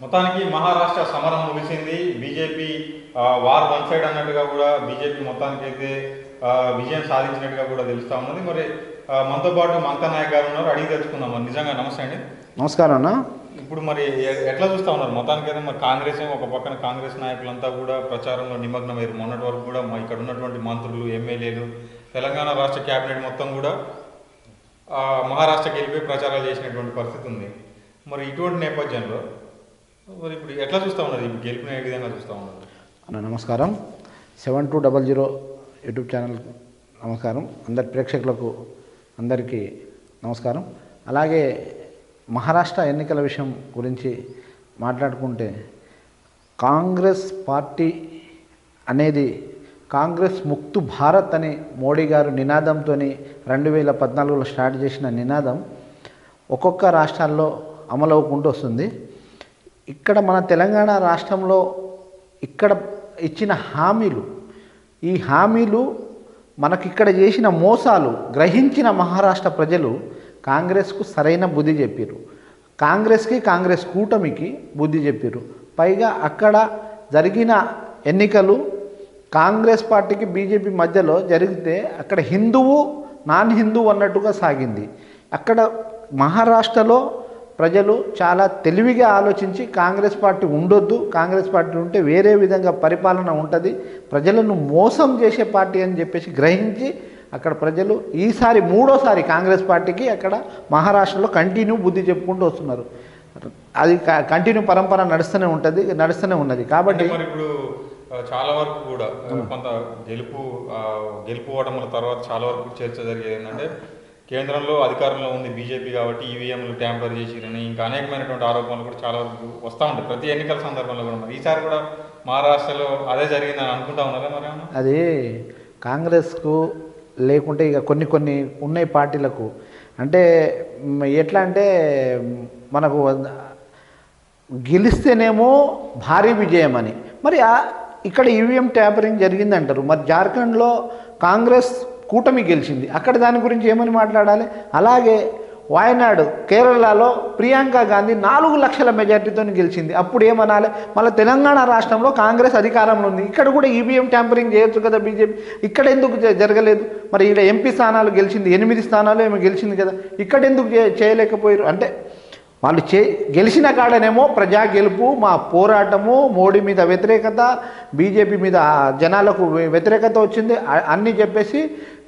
మొత్తానికి మహారాష్ట్ర సమరం ముగిసింది. బీజేపీ వార్ వన్ సైడ్ అన్నట్టుగా కూడా బీజేపీ మొత్తానికి అయితే విజయం సాధించినట్టుగా కూడా తెలుస్తా ఉన్నది. మరి మనతో పాటు మంతా నాయక్ గారు ఉన్నారు. అడిగి తెలుసుకుందాం మరి. నిజంగా నమస్తే అండి. నమస్కారం అన్న. ఇప్పుడు మరి ఎట్లా చూస్తా ఉన్నారు? మొత్తానికి అయితే మరి కాంగ్రెస్ ఒక పక్కన కాంగ్రెస్ నాయకులంతా కూడా ప్రచారంలో నిమగ్నమయ్యారు. మొన్నటి వరకు కూడా మా ఇక్కడ ఉన్నటువంటి మంత్రులు ఎమ్మెల్యేలు తెలంగాణ రాష్ట్ర కేబినెట్ మొత్తం కూడా మహారాష్ట్రకి వెళ్ళిపోయి ప్రచారాలు చేసినటువంటి పరిస్థితి ఉంది. మరి ఇటువంటి నేపథ్యంలో మరి ఇప్పుడు ఎట్లా చూస్తా ఉన్నారు? ఇప్పుడు గెలిపిన ఏ విధంగా చూస్తా ఉన్నారు? అన్న నమస్కారం. Seven two double zero YouTube channel నమస్కారం. అందరి ప్రేక్షకులకు అందరికీ నమస్కారం. అలాగే మహారాష్ట్ర ఎన్నికల విషయం గురించి మాట్లాడుకుంటే కాంగ్రెస్ పార్టీ అనేది కాంగ్రెస్ ముక్తు భారత్ అని మోడీ గారు నినాదంతో రెండు వేల పద్నాలుగులో స్టార్ట్ చేసిన నినాదం ఒక్కొక్క రాష్ట్రాల్లో అమలవుకుంటూ వస్తుంది. ఇక్కడ మన తెలంగాణ రాష్ట్రంలో ఇక్కడ ఇచ్చిన హామీలు ఈ హామీలు మనకిక్కడ చేసిన మోసాలు గ్రహించిన మహారాష్ట్ర ప్రజలు కాంగ్రెస్కు సరైన బుద్ధి చెప్పారు కాంగ్రెస్కి కాంగ్రెస్ కూటమికి బుద్ధి చెప్పారు పైగా అక్కడ జరిగిన ఎన్నికలు కాంగ్రెస్ పార్టీకి బీజేపీ మధ్యలో జరిగితే అక్కడ హిందువు నాన్ హిందువు అన్నట్టుగా సాగింది. అక్కడ మహారాష్ట్రలో ప్రజలు చాలా తెలివిగా ఆలోచించి కాంగ్రెస్ పార్టీ ఉండొద్దు కాంగ్రెస్ పార్టీ ఉంటే వేరే విధంగా పరిపాలన ఉంటుంది. ప్రజలను మోసం చేసే పార్టీ అని చెప్పేసి గ్రహించి అక్కడ ప్రజలు ఈసారి మూడోసారి కాంగ్రెస్ పార్టీకి అక్కడ మహారాష్ట్రలో కంటిన్యూ బుద్ధి చెప్పుకుంటూ వస్తున్నారు. అది కంటిన్యూ పరంపర నడుస్తూనే ఉంటుంది నడుస్తూనే ఉన్నది. కాబట్టి ఇప్పుడు చాలా వరకు కూడా కొంత గెలుపు గెలుపు ఓటముల తర్వాత చాలా వరకు చర్చ జరిగేది ఏంటంటే కేంద్రంలో అధికారంలో ఉంది బీజేపీ కాబట్టి ఈవీఎంలు ట్యాంపర్ చేసిరని ఇంకా అనేకమైనటువంటి ఆరోపణలు కూడా చాలా వరకు వస్తూ ఉంటాయి. ప్రతి ఎన్నికల సందర్భంలో కూడా మరి. ఈసారి కూడా మహారాష్ట్రలో అదే జరిగిందని అనుకుంటా ఉన్నారా మరి అది కాంగ్రెస్కు లేకుంటే ఇక కొన్ని కొన్ని ఉన్నాయి పార్టీలకు. అంటే ఎట్లా అంటే మనకు గెలిస్తేనేమో భారీ విజయం అని. మరి ఇక్కడ ఈవీఎం ట్యాంపరింగ్ జరిగిందంటారు. మరి జార్ఖండ్లో కాంగ్రెస్ కూటమి గెలిచింది. అక్కడ దాని గురించి ఏమని మాట్లాడాలి? అలాగే వాయనాడు కేరళలో ప్రియాంక గాంధీ నాలుగు లక్షల మెజార్టీతో గెలిచింది. అప్పుడు ఏమనాలి? మళ్ళీ తెలంగాణ రాష్ట్రంలో కాంగ్రెస్ అధికారంలో ఉంది. ఇక్కడ కూడా ఈవీఎం ట్యాంపరింగ్ చేయొచ్చు కదా బీజేపీ. ఇక్కడ ఎందుకు జరగలేదు? మరి ఇక్కడ ఎంపీ స్థానాలు గెలిచింది. ఎనిమిది స్థానాలు ఏమో గెలిచింది కదా. ఇక్కడ ఎందుకు చేయలేకపోయారు అంటే వాళ్ళు చే గెలిచిన కాడనేమో ప్రజా గెలుపు మా పోరాటము మోడీ మీద వ్యతిరేకత బీజేపీ మీద జనాలకు వ్య- వ్యతిరేకత వచ్చింది అన్నీ చెప్పేసి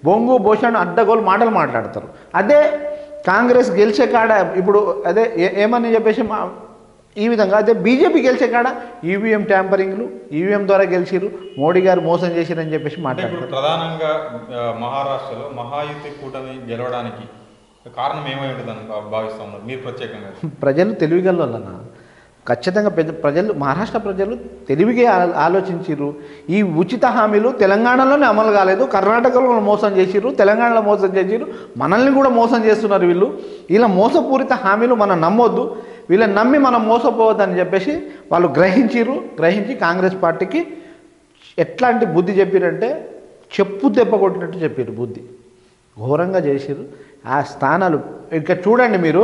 బొంగు భూషణ్ అడ్డగోలు మాటలు మాట్లాడతారు. అదే కాంగ్రెస్ గెలిచే కాడ ఇప్పుడు అదే ఏ- ఏమని చెప్పేసి మా ఈ విధంగా అదే బీజేపీ గెలిచే కాడ ఈవీఎం ట్యాంపరింగ్లు ఈవీఎం ద్వారా గెలిచిరు మోడీ గారు మోసం చేసిరని చెప్పేసి మాట్లాడతారు. ప్రధానంగా మహారాష్ట్రలో మహాయుతి కూటమి గెలవడానికి కారణం ఏమై ఉంటుందని భావిస్తా ఉన్నారు. మీరు ప్రత్యేకంగా. ప్రజలు తెలివిగలన్న ఖచ్చితంగా పెద్ద ప్రజలు మహారాష్ట్ర ప్రజలు తెలివిగా ఆ- ఆలోచించిర్రు. ఈ ఉచిత హామీలు తెలంగాణలోనే అమలు కాలేదు. కర్ణాటకలో మోసం చేసిర్రు. తెలంగాణలో మోసం చేసిర్రు. మనల్ని కూడా మోసం చేస్తున్నారు వీళ్ళు. ఇలా మోసపూరిత హామీలు మనం నమ్మొద్దు. వీళ్ళని నమ్మి మనం మోసపోవద్దని చెప్పేసి వాళ్ళు గ్రహించిర్రు. గ్రహించి కాంగ్రెస్ పార్టీకి ఎట్లాంటి బుద్ధి చెప్పారంటే చెప్పు దెబ్బ కొట్టినట్టు చెప్పారు బుద్ధి. ఘోరంగా చేసిర్రు. ఆ స్థానాలు. ఇక చూడండి మీరు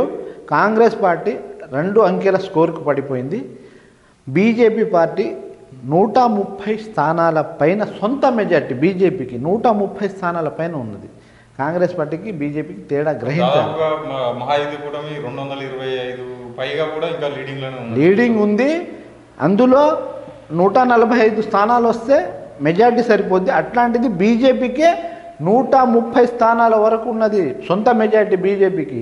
కాంగ్రెస్ పార్టీ రెండు అంకెల స్కోర్కు పడిపోయింది. బీజేపీ పార్టీ నూట ముప్పై స్థానాల పైన సొంత మెజార్టీ బీజేపీకి నూట ముప్పై స్థానాల పైన ఉన్నది. కాంగ్రెస్ పార్టీకి బీజేపీకి తేడా గ్రహించాలి. రెండు వందల ఇరవై ఐదు పైగా కూడా ఇంకా లీడింగ్ లీడింగ్ ఉంది. అందులో నూట నలభై ఐదు స్థానాలు వస్తే మెజార్టీ సరిపోద్ది. అట్లాంటిది బీజేపీకే నూట ముప్పై స్థానాల వరకు ఉన్నది సొంత మెజార్టీ బీజేపీకి.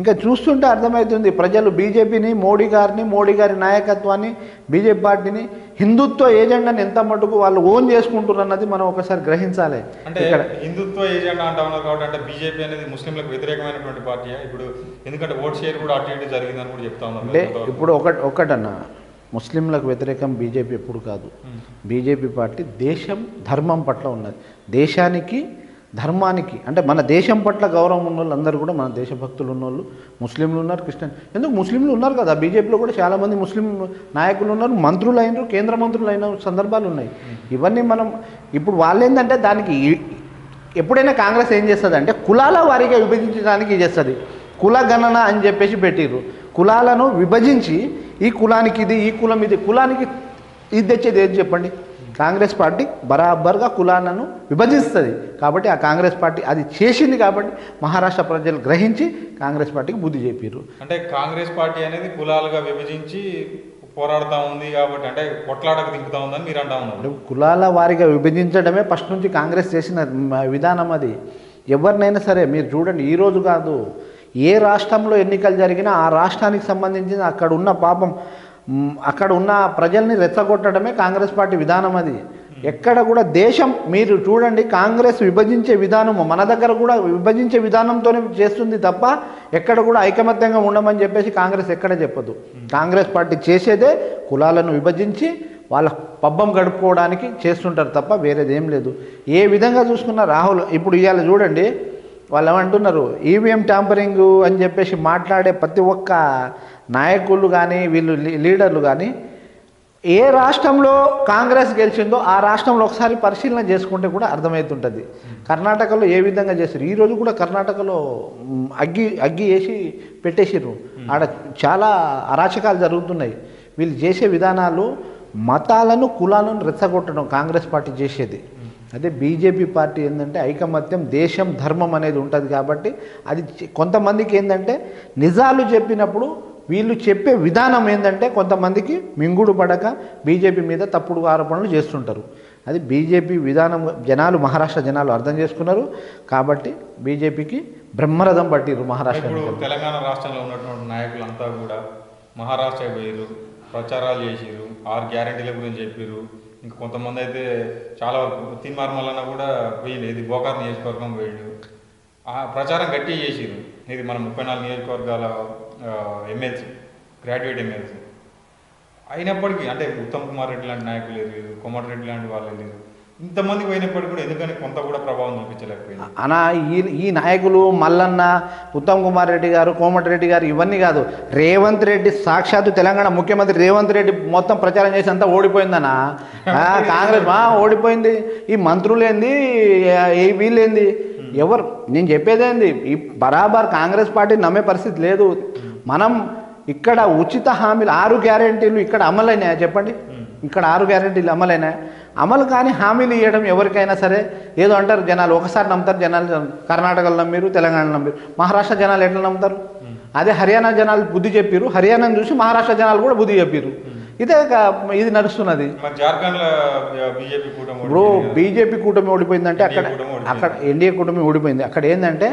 ఇంకా చూస్తుంటే అర్థమవుతుంది ప్రజలు బీజేపీని మోడీ గారిని మోడీ గారి నాయకత్వాన్ని బీజేపీ పార్టీని హిందుత్వ ఏజెండాని ఎంత మటుకు వాళ్ళు ఓన్ చేసుకుంటున్నారు అన్నది మనం ఒకసారి గ్రహించాలి. అంటే ఇక్కడ హిందుత్వ ఏజెండా అంటా ఉన్నారు కాబట్టి అంటే బీజేపీ అనేది ముస్లింలకు వ్యతిరేకమైనటువంటి పార్టీ ఇప్పుడు ఎందుకంటే ఓట్ షేర్ కూడా అటు ఇటు జరిగిందని కూడా చెప్తా ఉన్నారు అంటే. ఇప్పుడు ఒకటి ఒకటన్న ముస్లింలకు వ్యతిరేకం బీజేపీ ఎప్పుడు కాదు. బీజేపీ పార్టీ దేశం ధర్మం పట్ల ఉన్నది. దేశానికి ధర్మానికి అంటే మన దేశం పట్ల గౌరవం ఉన్న వాళ్ళు అందరూ కూడా మన దేశభక్తులు ఉన్నోళ్ళు ముస్లింలు ఉన్నారు క్రిస్టియన్. ఎందుకు ముస్లింలు ఉన్నారు కదా? బీజేపీలో కూడా చాలామంది ముస్లిం నాయకులు ఉన్నారు మంత్రులు అయినారు కేంద్ర మంత్రులు అయిన సందర్భాలు ఉన్నాయి. ఇవన్నీ మనం ఇప్పుడు వాళ్ళు ఏంటంటే దానికి ఎప్పుడైనా కాంగ్రెస్ ఏం చేస్తుంది అంటే కులాల వారీగా విభజించడానికి చేస్తుంది. కుల గణన అని చెప్పేసి పెట్టిర్రు. కులాలను విభజించి ఈ కులానికి ఇది ఈ కులం ఇది కులానికి ఇది తెచ్చేది ఏది చెప్పండి? కాంగ్రెస్ పార్టీ బరాబర్గా కులాలను విభజిస్తుంది. కాబట్టి ఆ కాంగ్రెస్ పార్టీ అది చేసింది కాబట్టి మహారాష్ట్ర ప్రజలు గ్రహించి కాంగ్రెస్ పార్టీకి బుద్ధి చెప్పారు అంటే కాంగ్రెస్ పార్టీ అనేది కులాలుగా విభజించి పోరాడుతూ ఉంది కాబట్టి అంటే కొట్లాటకు దింపుతా ఉందని మీరు అంటా ఉన్నారు. కులాల వారిగా విభజించడమే ఫస్ట్ నుంచి కాంగ్రెస్ చేసిన విధానం అది. ఎవరినైనా సరే మీరు చూడండి ఈ రోజు కాదు ఏ రాష్ట్రంలో ఎన్నికలు జరిగినా ఆ రాష్ట్రానికి సంబంధించిన అక్కడ ఉన్న పాపం అక్కడ ఉన్న ప్రజల్ని రెచ్చగొట్టడమే కాంగ్రెస్ పార్టీ విధానం అది. ఎక్కడ కూడా దేశం మీరు చూడండి కాంగ్రెస్ విభజించే విధానము మన దగ్గర కూడా విభజించే విధానంతోనే చేస్తుంది తప్ప ఎక్కడ కూడా ఐకమత్యంగా ఉండమని చెప్పేసి కాంగ్రెస్ ఎక్కడ చెప్పదు. కాంగ్రెస్ పార్టీ చేసేదే కులాలను విభజించి వాళ్ళ పబ్బం గడుపుకోవడానికి చేస్తుంటారు తప్ప వేరేది ఏం లేదు. ఏ విధంగా చూసుకున్నా రాహుల్ ఇప్పుడు ఇవాళ చూడండి వాళ్ళు ఏమంటున్నారు ఈవీఎం ట్యాంపరింగ్ అని చెప్పేసి మాట్లాడే ప్రతి ఒక్క నాయకులు కానీ వీళ్ళు లీడర్లు కానీ ఏ రాష్ట్రంలో కాంగ్రెస్ గెలిచిందో ఆ రాష్ట్రంలో ఒకసారి పరిశీలన చేసుకుంటే కూడా అర్థమవుతుంటుంది. కర్ణాటకలో ఏ విధంగా చేశారు? ఈ రోజు కూడా కర్ణాటకలో అగ్గి అగ్గి వేసి పెట్టేసిర్రు. ఆడ చాలా అరాచకాలు జరుగుతున్నాయి. వీళ్ళు చేసే విధానాలు మతాలను కులాలను రెచ్చగొట్టడం కాంగ్రెస్ పార్టీ చేసేది. అదే బీజేపీ పార్టీ ఏంటంటే ఐకమత్యం దేశం ధర్మం అనేది ఉంటుంది కాబట్టి అది కొంతమందికి ఏంటంటే నిజాలు చెప్పినప్పుడు వీళ్ళు చెప్పే విధానం ఏంటంటే కొంతమందికి మింగుడు పడక బీజేపీ మీద తప్పుడు ఆరోపణలు చేస్తుంటారు. అది బీజేపీ విధానం జనాలు మహారాష్ట్ర జనాలు అర్థం చేసుకున్నారు. కాబట్టి బీజేపీకి బ్రహ్మరథం పట్టిరు మహారాష్ట్ర. తెలంగాణ రాష్ట్రంలో ఉన్నటువంటి నాయకులంతా కూడా మహారాష్ట్ర పోయారు ప్రచారాలు చేసిరు ఆరు గ్యారంటీల గురించి చెప్పారు ఇంకా కొంతమంది అయితే చాలా వరకు తిన్మార్మలన్న కూడా పోయింది ఇది గోకార్ నియోజకవర్గం పోయిండు. ఆ ప్రచారం గట్టి చేసిరు ఇది మన ముప్పై నాలుగు నియోజకవర్గాల ఎమ్మెల్సీ గ్రాడ్యుయేట్ ఎమ్మెల్సీ అయినప్పటికీ అంటే ఉత్తమ్ కుమార్ రెడ్డి లాంటి నాయకులు లేదు కోమటిరెడ్డి లాంటి వాళ్ళు లేదు ఇంతమంది పోయినప్పటికీ కూడా ఎందుకని కొంత కూడా ప్రభావం చూపించలేకపోయింది? అనా ఈ ఈ నాయకులు మల్లన్న ఉత్తమ్ కుమార్ రెడ్డి గారు కోమటిరెడ్డి గారు ఇవన్నీ కాదు. రేవంత్ రెడ్డి సాక్షాత్తు తెలంగాణ ముఖ్యమంత్రి రేవంత్ రెడ్డి మొత్తం ప్రచారం చేసి అంతా ఓడిపోయిందనా? ఆ, కాంగ్రెస్ ఓడిపోయింది. ఈ మంత్రులేంది ఈ వీళ్ళేంది? ఎవరు? నేను చెప్పేదేంది ఈ బరాబర్ కాంగ్రెస్ పార్టీ నమ్మే పరిస్థితి లేదు. మనం ఇక్కడ ఉచిత హామీలు ఆరు గ్యారెంటీలు ఇక్కడ అమలైనాయా? చెప్పండి. ఇక్కడ ఆరు గ్యారెంటీలు అమలైనాయి? అమలు కాని హామీలు ఇవ్వడం ఎవరికైనా సరే ఏదో అంటారు జనాలు ఒకసారి నమ్ముతారు జనాలు కర్ణాటకలో నమ్మిరు తెలంగాణ నమ్మిరు. మహారాష్ట్ర జనాలు ఎట్లా నమ్ముతారు? అదే హర్యానా జనాలు బుద్ధి చెప్పిరు హర్యానాను చూసి మహారాష్ట్ర జనాలు కూడా బుద్ధి చెప్పిరు ఇదే ఇది నడుస్తున్నది. మరి జార్ఖండ్లో బీజేపీ కూటమి ఇప్పుడు. బీజేపీ కూటమి ఓడిపోయిందంటే అక్కడ. అక్కడ ఎన్డీఏ కూటమి ఓడిపోయింది. అక్కడ ఏంటంటే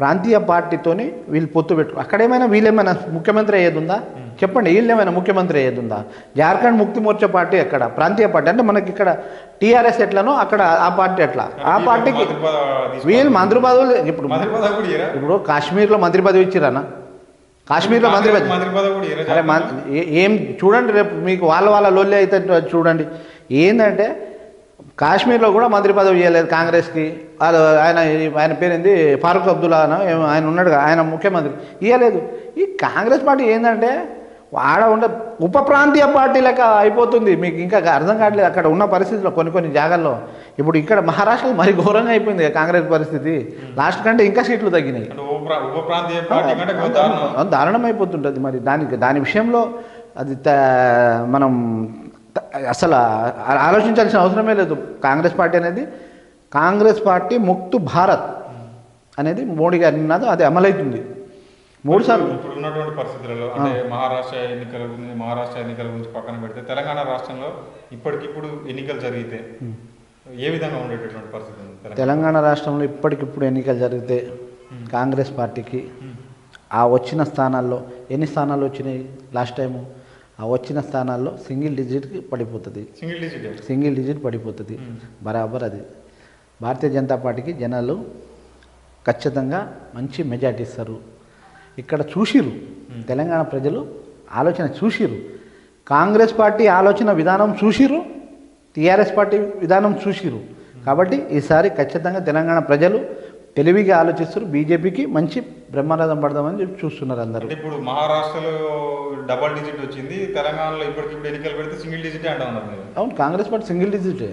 ప్రాంతీయ పార్టీతోని వీళ్ళు పొత్తు పెట్టు అక్కడ ఏమైనా వీళ్ళేమైనా ముఖ్యమంత్రి అయ్యేది ఉందా చెప్పండి వీళ్ళు ఏమైనా ముఖ్యమంత్రి అయ్యేది ఉందా జార్ఖండ్ ముక్తి మోర్చా పార్టీ ఎక్కడ? ప్రాంతీయ పార్టీ. అంటే మనకి ఇక్కడ టీఆర్ఎస్ ఎట్లనో అక్కడ ఆ పార్టీ ఎట్లా ఆ పార్టీకి. వీళ్ళు మంత్రి పదవులు ఇప్పుడు? ఇప్పుడు కాశ్మీర్లో మంత్రి పదవి ఇచ్చిరానా కాశ్మీర్లో మంత్రి అరే ఏ- చూడండి రేపు మీకు వాళ్ళ వాళ్ళ లొల్లి అయితే చూడండి. ఏంటంటే కాశ్మీర్లో కూడా మంత్రి పదవి ఇవ్వలేదు కాంగ్రెస్కి. వాళ్ళు ఆయన ఆయన పేరేంది? ఫారూక్ అబ్దుల్లా ఆయన ఉన్నాడు ఆయన ముఖ్యమంత్రి. ఇవ్వలేదు ఈ కాంగ్రెస్ పార్టీ ఏంటంటే ఆడ ఉండే ఉప ప్రాంతీయ పార్టీ లెక్క అయిపోతుంది. మీకు ఇంకా అర్థం కావట్లేదు. అక్కడ ఉన్న పరిస్థితుల్లో కొన్ని కొన్ని జాగాల్లో ఇప్పుడు ఇక్కడ మహారాష్ట్రలో మరి ఘోరంగా అయిపోయింది కాంగ్రెస్ పరిస్థితి. లాస్ట్ కంటే ఇంకా సీట్లు తగ్గినాయి. దారుణం. అయిపోతుంటుంది మరి. దానికి దాని విషయంలో అది మనం అసలు ఆలోచించాల్సిన అవసరమే లేదు. కాంగ్రెస్ పార్టీ అనేది కాంగ్రెస్ పార్టీ ముక్తు భారత్ అనేది మోడీ గారి నినాదం అది అమలవుతుంది. మూడు సార్లు. ఇప్పుడు ఉన్నటువంటి పరిస్థితులలో అంటే మహారాష్ట్ర ఎన్నికల గురించి మహారాష్ట్ర ఎన్నికల గురించి పక్కన పెడితే తెలంగాణ రాష్ట్రంలో ఇప్పటికిప్పుడు ఎన్నికలు జరిగితే ఏ విధంగా ఉండేటటువంటి పరిస్థితి తెలంగాణ? రాష్ట్రంలో ఇప్పటికిప్పుడు ఎన్నికలు జరిగితే కాంగ్రెస్ పార్టీకి ఆ వచ్చిన స్థానాల్లో ఎన్ని స్థానాలు వచ్చినాయి లాస్ట్ టైము? ఆ వచ్చిన స్థానాల్లో సింగిల్ డిజిట్కి పడిపోతుంది. సింగిల్ డిజిట్ సింగిల్ డిజిట్ పడిపోతుంది. బరాబర్ అది. భారతీయ జనతా పార్టీకి జనాలు ఖచ్చితంగా మంచి మెజార్టీ ఇస్తారు. ఇక్కడ చూసిరు. తెలంగాణ ప్రజలు ఆలోచన చూసిరు కాంగ్రెస్ పార్టీ ఆలోచన విధానం చూసిరు టీఆర్ఎస్ పార్టీ విధానం చూసిరు కాబట్టి ఈసారి ఖచ్చితంగా తెలంగాణ ప్రజలు తెలివిగా ఆలోచిస్తారు బీజేపీకి మంచి బ్రహ్మరథం పడదామని చెప్పి చూస్తున్నారు అందరూ. ఇప్పుడు మహారాష్ట్రలో డబల్ డిజిట్ వచ్చింది. తెలంగాణలో ఇప్పటికిప్పుడు ఎన్నికలు పెడితే సింగిల్ డిజిట్ అంటా ఉన్నారు అవును కాంగ్రెస్ పార్టీ సింగిల్ డిజిటే.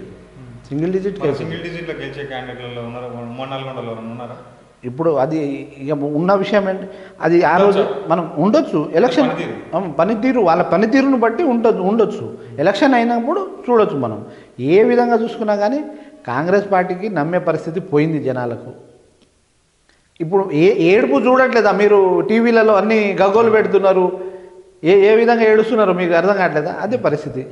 సింగిల్ డిజిట్ సింగిల్ డిజిట్లో గెలిచే క్యాండిడేట్లలో ఉన్నారు? మూడు ఎవరైనా ఉన్నారా? ఇప్పుడు అది ఇక ఉన్న విషయం ఏంటి? అది ఆ రోజు మనం ఉండొచ్చు. ఎలక్షన్ పనితీరు. వాళ్ళ పనితీరును బట్టి ఉండొచ్చు ఉండొచ్చు. ఎలక్షన్ అయినప్పుడు చూడొచ్చు మనం. ఏ విధంగా చూసుకున్నా కానీ కాంగ్రెస్ పార్టీకి నమ్మే పరిస్థితి పోయింది జనాలకు. ఇప్పుడు ఏ ఏడుపు చూడట్లేదా మీరు? టీవీలలో అన్ని గగ్గోలు పెడుతున్నారు. ఏ ఏ విధంగా ఏడుస్తున్నారు? మీకు అర్థం కావట్లేదా? అదే పరిస్థితి.